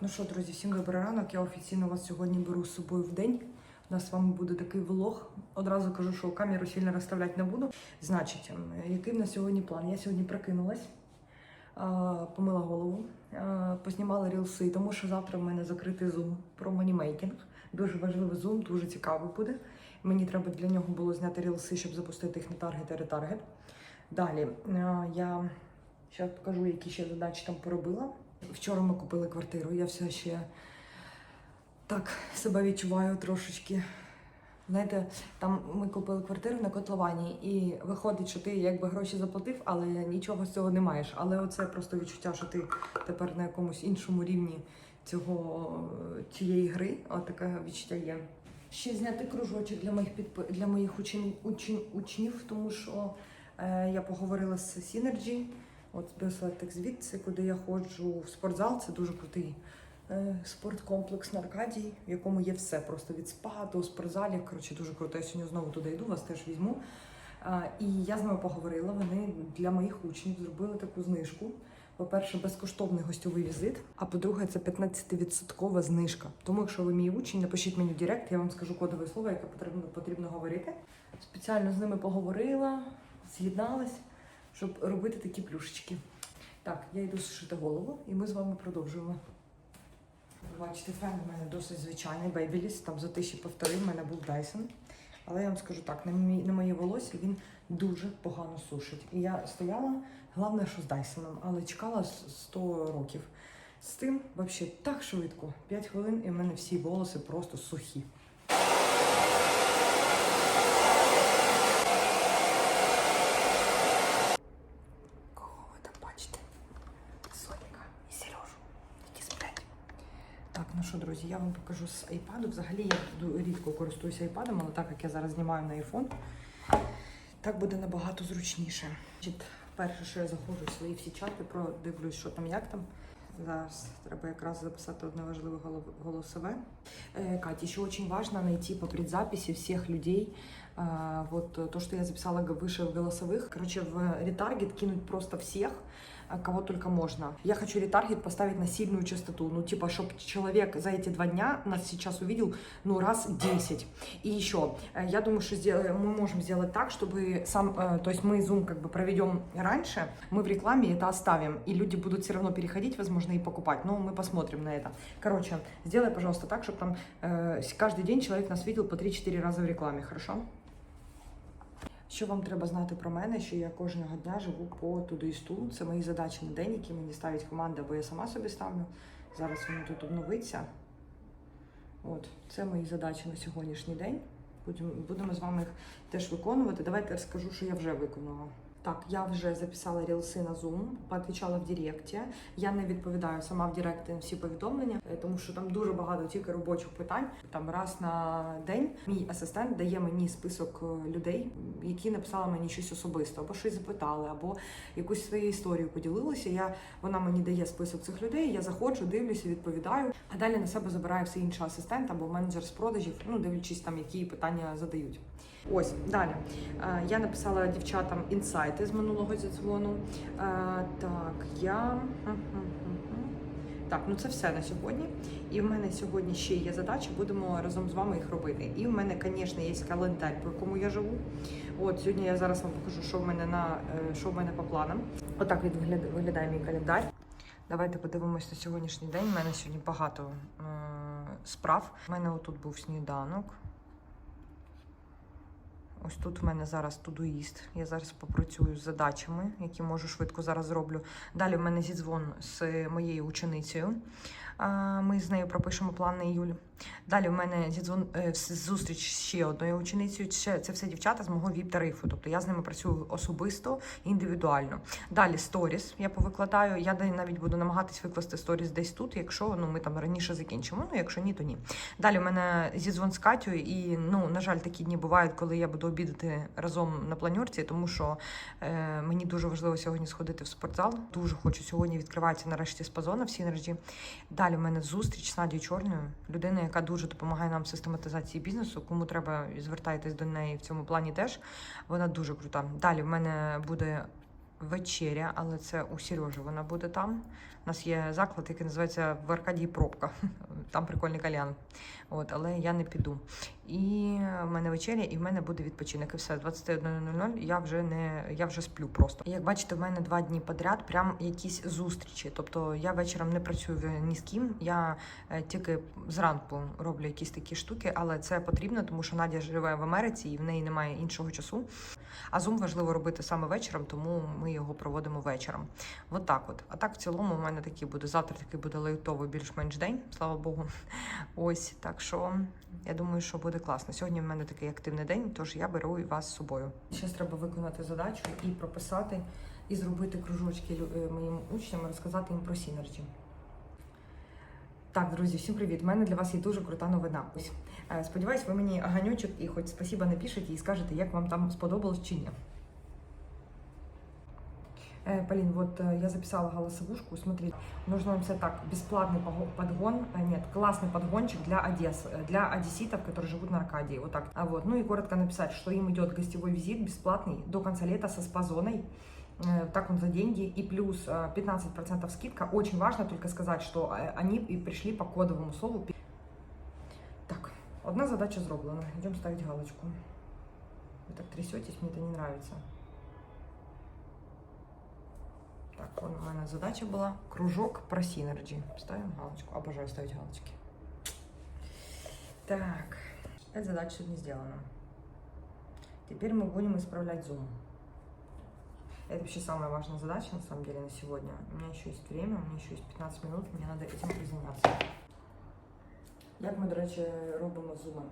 ну що, друзі, всім добрий ранок. Я офіційно вас сьогодні беру з собою в день. У нас з вами буде такий влог. Одразу кажу, що камеру сильно розставляти не буду. Значить, ем, який в нас сьогодні план? Я сьогодні прокинулась, помила голову, познімала рілси, тому що завтра в мене закритий зум про манімейкінг. Дуже важливий зум, дуже цікавий буде. Мені треба для нього було зняти рілси, щоб запустити їх на таргет і ретаргет. Далі я зараз покажу, які ще задачі там поробила. Вчора ми купили квартиру. Я все ще так себе відчуваю трошечки. Знаєте, там ми купили квартиру на котловані, і виходить, що ти якби гроші заплатив, але нічого з цього не маєш. Але оце просто відчуття, що ти тепер на якомусь іншому рівні цього цієї гри. От таке відчуття є. Ще зняти кружочок для моїх підп... для моїх учень... учень... учнів, тому що е, я поговорила з Synergy, от Bioselect звідси, куди я ходжу в спортзал. Це дуже крутий е, спорткомплекс на Аркадії, в якому є все. Просто від спа до спортзалів. Коротше, дуже круто. Я сьогодні знову туди йду, вас теж візьму. І я з ними поговорила. Вони для моїх учнів зробили таку знижку. По-перше, безкоштовний гостьовий візит. А по-друге, це 15% знижка. Тому, якщо ви мій учень, напишіть мені в Директ, я вам скажу кодове слово, яке потрібно, потрібно говорити. Спеціально з ними поговорила, з'єдналась, щоб робити такі плюшечки. Так, я йду сушити голову, і ми з вами продовжуємо. Ви Бачите, фен у мене досить звичайний Babyliss, там за тисячі півтори в мене був Dyson. Але я вам скажу так, на, мій, на моє волосся він дуже погано сушить. І я стояла, головне, що з Дайсоном, але чекала 100 років. З тим взагалі так швидко. 5 хвилин і в мене всі волоси просто сухі. Кого ви там бачите? Соніка і Сережу, які сплять. Так, ну що, друзі, я вам покажу з iPad. Взагалі я рідко користуюся iPad, але так як я зараз знімаю на iPhone, так буде набагато зручніше. Перше, що я заходжу в свої всі чати, продивлюсь, що там, як там. Зараз треба якраз записати одне важливе голосове. Каті, Катя, еще очень важно найти по предзаписи всех людей. А, Вот э, то, что я записала выше в голосовых. Короче, в ретаргет кинуть просто всех, а, кого только можно. Я хочу ретаргет поставить на сильную частоту. Ну, типа, чтобы человек за эти два дня нас сейчас увидел, ну, раз 10. И еще, э, я думаю, что сделаем- мы можем сделать так, чтобы сам, э, то есть мы Zoom как бы проведем раньше, мы в рекламе это оставим, и люди будут все равно переходить, возможно, и покупать. Но мы посмотрим на это. Короче, сделай, пожалуйста, так, чтобы там э, каждый день человек нас видел по 3-4 рази в рекламі, хорошо? Що вам треба знати про мене? Що я кожного дня живу по туди і тудоісту. Це мої задачі на день, які мені ставить команда, бо я сама собі ставлю. Зараз воно тут обновиться. От, це мої задачі на сьогоднішній день. Будемо з вами їх теж виконувати. Давайте розкажу, що я вже виконала. Так, я вже записала рілси на Zoom, поотвічала в Директі. Я не відповідаю сама в Директі на всі повідомлення, е, тому що там дуже багато тільки робочих питань. Там раз на день мій асистент дає мені список е, людей, які написали мені щось особисто, або щось запитали, або якусь свою історію поділилися. Я вона мені дає список цих людей. Я заходжу, дивлюся, відповідаю. А далі на себе забирає все інше асистент або менеджер з продажів, ну дивлячись там, які питання задають. Ось далі. Е, Я написала дівчатам інсайти з минулого зідзвону. Е, Так, я. Так, ну це все на сьогодні. І в мене сьогодні ще є задачі, будемо разом з вами їх робити. І в мене, звісно, є календар, по якому я живу. От сьогодні я зараз вам покажу, що в мене на е, що в мене по планам. Отак він виглядає, мій календар. Давайте подивимось на сьогоднішній день. У мене сьогодні багато е, справ. У мене отут був сніданок. Ось тут в мене зараз тудуїст. Я зараз попрацюю з задачами, які можу швидко зараз зроблю. Далі в мене зідзвон з моєю ученицею. Ми з нею пропишемо план на іюль. Далі в мене зідзвон е, зустріч з ще одною ученицею. Це все дівчата з мого віп-тарифу. Тобто я з ними працюю особисто, індивідуально. Далі сторіс я повикладаю. Я навіть буду намагатись викласти сторіс десь тут, якщо ну ми там раніше закінчимо. Ну якщо ні, то ні. Далі в мене зідзвон з Катю, і ну на жаль, такі дні бувають, коли я буду обідати разом на планерці, тому що е, мені дуже важливо сьогодні сходити в спортзал. Дуже хочу сьогодні відкривається нарешті спазона в Сінерджі. Далі в мене зустріч з Надією Чорною, людина, яка дуже допомагає нам в систематизації бізнесу. Кому треба звертайтесь до неї в цьому плані теж. Вона дуже крута. Далі в мене буде вечеря, але це у Сережі вона буде там. У нас є заклад, який називається в Аркадії Пробка. Там прикольний кальян. От, але я не піду. І в мене вечеря, і в мене буде відпочинок. І все, 21.00 я вже не я вже сплю просто. Як бачите, в мене два дні подряд прям якісь зустрічі. Тобто я вечором не працюю ні з ким. Я е, тільки зранку роблю якісь такі штуки, але це потрібно, тому що Надя живе в Америці і в неї немає іншого часу. А Zoom важливо робити саме вечором, тому ми його проводимо вечором. От так от. А так в цілому у мене такий буде завтра такий буде лайтовий більш-менш день, слава Богу. Ось так що я думаю, що буде класно. Сьогодні в мене такий активний день, тож я беру і вас з собою. Зараз треба виконати задачу і прописати, і зробити кружочки е, моїм учням, розказати їм про Synergy. Так, друзі, всім привіт! У мене для вас є дуже крута новина. Ось е, сподіваюсь, ви мені ганючок і хоч спасіба напишете і скажете, як вам там сподобалось чи ні. Э, Полин, вот э, я записала голосовушку. Смотри, нужно написать так: бесплатный подгон, э, нет, классный подгончик для Одесс, э, для одесситов, которые живут на Аркадии. Вот так. А вот, ну и коротко написать, что им идет гостевой визит бесплатный до конца лета со спазоной. Э, Так он за деньги и плюс э, 15% скидка. Очень важно только сказать, что э, они и пришли по кодовому слову. Так, одна задача зроблена. Идем ставить галочку. Вы так трясетесь, мне это не нравится. Так, вон у мене задача була. Кружок про Synergy. Ставим галочку. Обожаю ставить галочки. Так, пять задач сегодня сделано. Теперь мы будем исправлять Zoom. Это вообще самая важная задача, на самом деле, на сегодня. У меня еще есть время, у меня еще есть 15 минут, мне надо этим признаняться. Як ми, до речі, робимо зуми?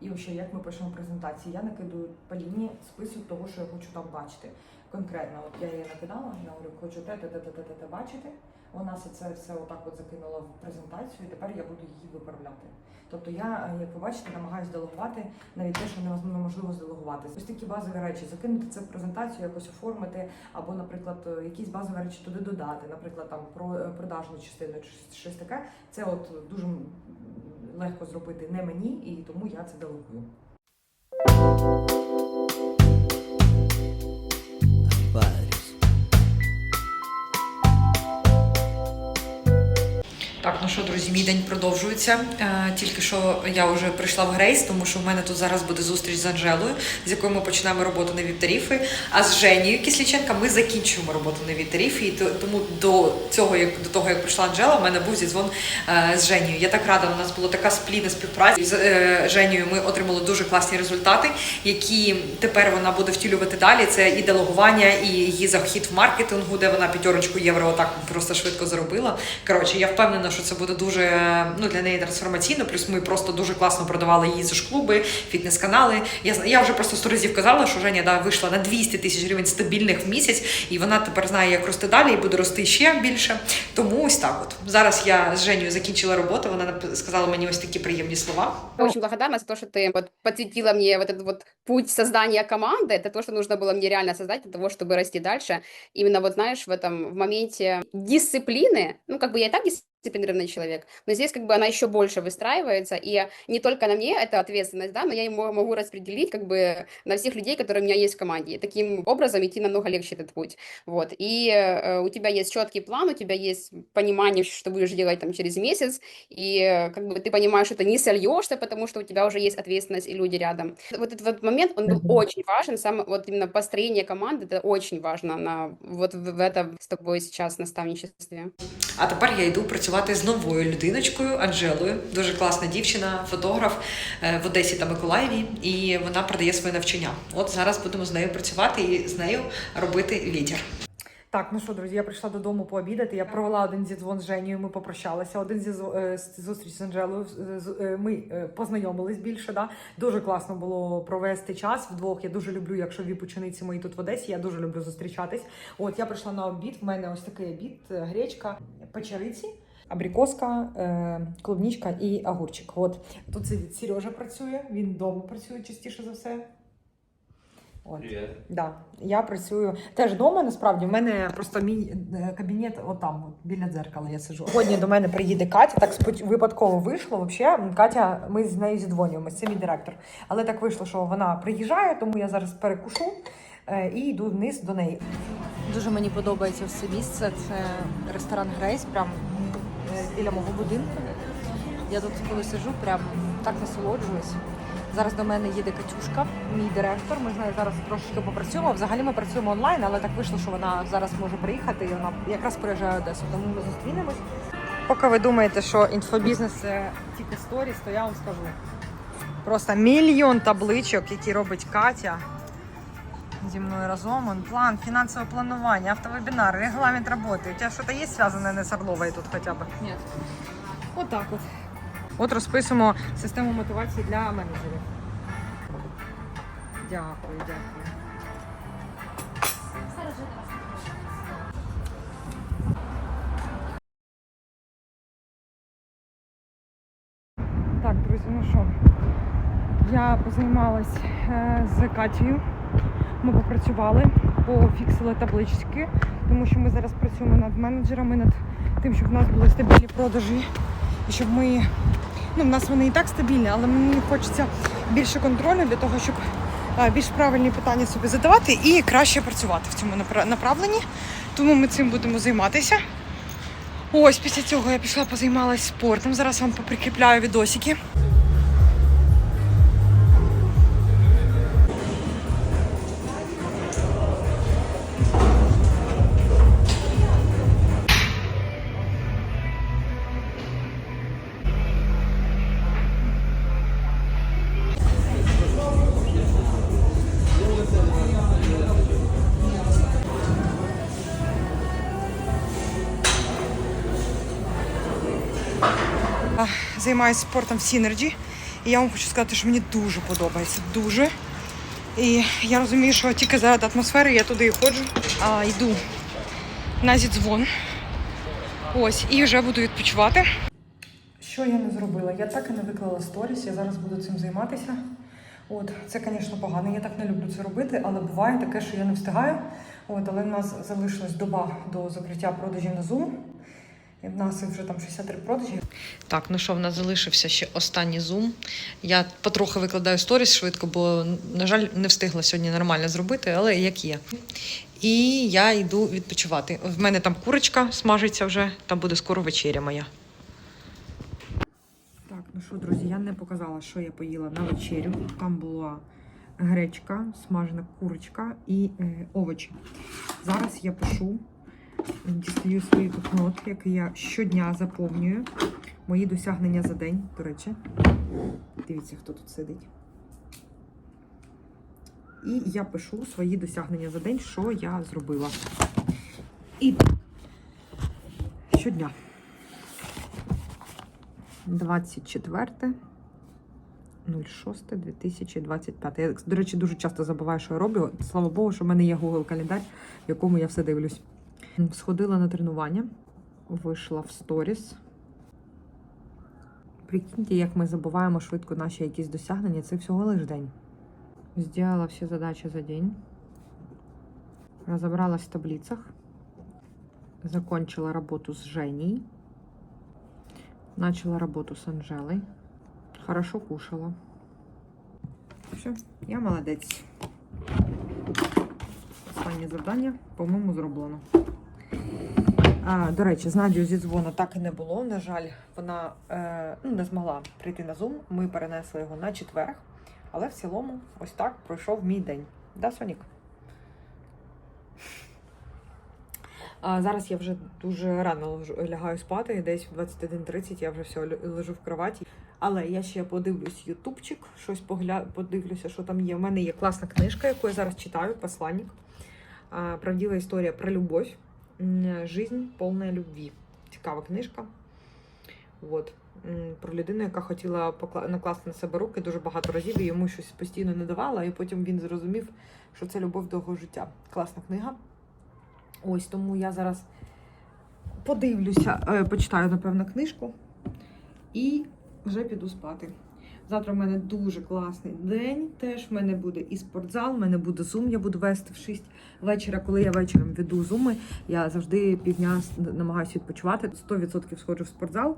І взагалі, як ми пишемо презентації? Я накидаю по лінії список того, що я хочу там бачити. Конкретно, от я її накидала, я говорю, хочу те, те, те, те, те, те, те бачити. Вона це все отак от закинула в презентацію, і тепер я буду її виправляти. Тобто я, як ви бачите, намагаюся делегувати навіть те, що неможливо зделегувати. Ось такі базові речі, закинути це в презентацію, якось оформити, або, наприклад, е, якісь базові речі туди додати, наприклад, там про е, продажну частину чи щось- таке. Це от дуже легко зробити не мені, і тому я це делегую. Що, друзі, мій день продовжується. Е, тільки що я вже прийшла в Грейс, тому що в мене тут зараз буде зустріч з Анжелою, з якою ми починаємо роботу на віп-тарифи. А з Женією Кисліченка ми закінчуємо роботу на віп-тарифі. І тому до цього, як до того, як прийшла Анжела, в мене був зізвон е, з Женією. Я так рада, у нас була така сплідна співпраця. З е, Женією ми отримали дуже класні результати, які тепер вона буде втілювати далі. Це і делегування, і її захід в маркетингу, де вона п'ятерочку євро отак просто швидко заробила. Коротше, я впевнена, що це буде дуже ну для неї трансформаційно. Плюс ми просто дуже класно продавали її за клуби, фітнес-канали. Я зна- я вже просто сто разів казала, що Женя да, вийшла на 200 тисяч гривень стабільних в місяць, і вона тепер знає, як рости далі, і буде рости ще більше. Тому ось так. От зараз я з Женєю закінчила роботу. Вона нап- сказала мені ось такі приємні слова. Я очень благодарна за то, что ты вот подсветила мне вот этот вот путь создания команды. Это то, что нужно было мне реально создать для того, чтобы расти дальше. Именно вот, знаешь, в этом в моменте дисциплины, ну, как бы я и так дисциплинированный человек, но здесь как бы она еще больше выстраивается, и не только на мне это ответственность, да, но я ему могу распределить как бы на всех людей, которые у меня есть в команде. И таким образом идти намного легче этот путь. Вот. И э, у тебя есть четкий план, у тебя есть понимание, что будешь делать там через месяц, и э, как бы ты понимаешь, что ты не сольешься, потому что у тебя уже есть ответственность и люди рядом. Вот этот вот момент, он был очень важен, сам вот именно построение команды, это очень важно на вот в, в этом с тобой сейчас наставничестве. А тепер я йду працювати з новою людиночкою Анжелою. Дуже класна дівчина, фотограф е, в Одесі та Миколаєві, і вона продає своє навчання. От зараз будемо з нею працювати і з нею робити вітер. Так, ну що, друзі, я прийшла додому пообідати. Я провела один зідзвон з Женією, ми попрощалися. Один зі зустріч з Анжелою. е, Ми е, познайомились більше. Да? Дуже класно було провести час вдвох. Я дуже люблю, якщо віп учениці мої тут в Одесі. Я дуже люблю зустрічатись. От я прийшла на обід. В мене ось такий обід: е, гречка, печериці. Абрикоска, е, клубничка і огурчик. От тут сидить Сережа працює, він вдома працює частіше за все. От. Привет. Да, я працюю теж вдома. Насправді в мене просто мій е, кабінет отам, от, біля дзеркала. Я сижу. Сьогодні до мене приїде Катя. Так випадково вийшло. Вообще, Катя, ми з нею зідзвонюємося. Це мій директор. Але так вийшло, що вона приїжджає, тому я зараз перекушу е, і йду вниз до неї. Дуже мені подобається все місце. Це ресторан Грейс, прям біля мого будинку. Я тут коли сижу, прям так насолоджуюсь. Зараз до мене їде Катюшка, мій директор. Ми з нею зараз трошечки попрацюємо. Взагалі ми працюємо онлайн, але так вийшло, що вона зараз може приїхати і вона якраз приїжджає Одесу, тому ми зустрінемось. Поки ви думаєте, що інфобізнес це тільки сторіс, то я вам скажу. Просто мільйон табличок, які робить Катя зі мною разом. Он план, фінансове планування, автовебінар, регламент роботи. У тебе щось є зв'язане не з Орловою тут хоча б? Ні. Отак от. От розписуємо систему мотивації для менеджерів. Дякую, дякую. Так, друзі, ну що, я позаймалась е, з Катією. Ми попрацювали, пофіксили таблички, тому що ми зараз працюємо над менеджерами, над тим, щоб в нас були стабільні продажі. І щоб ми. Ну, в нас вони і так стабільні, але мені хочеться більше контролю для того, щоб більш правильні питання собі задавати і краще працювати в цьому напра- направленні. Тому ми цим будемо займатися. Ось після цього я пішла позаймалась спортом. Зараз вам поприкріпляю відосики. Займаюся спортом в Сінерджі. І я вам хочу сказати, що мені дуже подобається. Дуже. І я розумію, що тільки заради атмосфери я туди і ходжу. А, йду на зідзвон. Ось, і вже буду відпочивати. Що я не зробила? Я так і не виклала сторіс, я зараз буду цим займатися. От, це, звісно, погано. Я так не люблю це робити, але буває таке, що я не встигаю. От, але в нас залишилась доба до закриття продажів на Zoom. В нас вже там 63 продажі. Так, ну що, в нас залишився ще останній зум. Я потрохи викладаю сторіс швидко, бо, на жаль, не встигла сьогодні нормально зробити, але як є. І я йду відпочивати. В мене там курочка смажиться вже, там буде скоро вечеря моя. Так, ну що, друзі, я не показала, що я поїла на вечерю. Там була гречка, смажена курочка і е, овочі. Зараз я пишу дістаю свій блокнот, який я щодня заповнюю. Мої досягнення за день, до речі. Дивіться, хто тут сидить. І я пишу свої досягнення за день, що я зробила. І так, щодня. 24 06-2025. Я, до речі, дуже часто забуваю, що я роблю. Слава Богу, що в мене є Google календар, в якому я все дивлюсь. Сходила на тренування, вийшла в сторіс. Прикиньте, як ми забуваємо швидко наші якісь досягнення. Це всього лиш день. Сделала всі задачі за день. Разобралась в таблицах. Закончила работу с Женей. Начала работу с Анжелой. Хорошо кушала. Все, я молодець. Останнє завдання, по-моєму, зроблено. А, до речі, з Надією зі дзвону так і не було. На жаль, вона е, ну, не змогла прийти на Zoom. Ми перенесли його на четверг. Але в цілому, ось так пройшов мій день. Да, Сонік? А, зараз я вже дуже рано лягаю спати, десь в 21.30 я вже все лежу в кроваті. Але я ще подивлюсь ютубчик, щось погля... подивлюся, що там є. У мене є класна книжка, яку я зараз читаю, посланник. А, Правдива історія про любов. Жизнь повна любві. Цікава книжка. От. Про людину, яка хотіла накласти на себе руки дуже багато разів, і йому щось постійно не давала, і потім він зрозумів, що це любов до його життя. Класна книга. Ось тому я зараз подивлюся, е, почитаю, напевно, книжку і вже піду спати. Завтра в мене дуже класний день. Теж в мене буде і спортзал, в мене буде зум. Я буду вести в 6 вечора. Коли я вечором веду зуми, я завжди півдня намагаюся відпочивати. 100% сходжу в спортзал,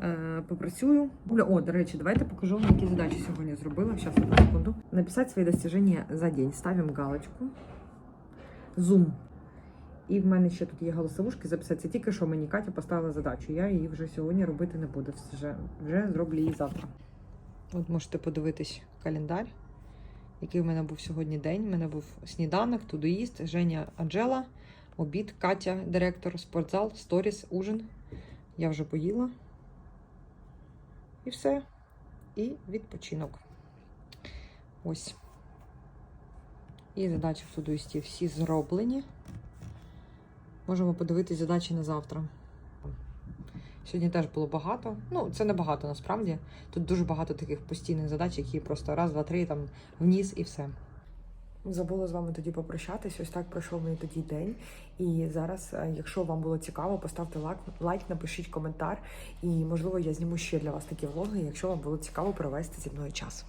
е, попрацюю. О, до речі, давайте покажу вам, які задачі сьогодні зробила. Зараз одну секунду. Написати свої достижения за день. Ставимо галочку. Зум. І в мене ще тут є голосовушки записати. Це тільки що мені Катя поставила задачу. Я її вже сьогодні робити не буду. Вже, вже зроблю її завтра. От можете подивитись календар, який в мене був сьогодні день. У мене був сніданок, тудоїст, Женя Анджела, обід, Катя, директор, спортзал, сторіс, ужин. Я вже поїла. І все. І відпочинок. Ось. І задачі в тудоїсті всі зроблені. Можемо подивитись задачі на завтра. Сьогодні теж було багато. Ну, це не багато насправді. Тут дуже багато таких постійних задач, які просто раз, два, три, там вніс і все. Забула з вами тоді попрощатись. Ось так пройшов мій тоді день. І зараз, е, якщо вам було цікаво, поставте лайк, лайк, напишіть коментар. І можливо я зніму ще для вас такі влоги, якщо вам було цікаво провести зі мною час.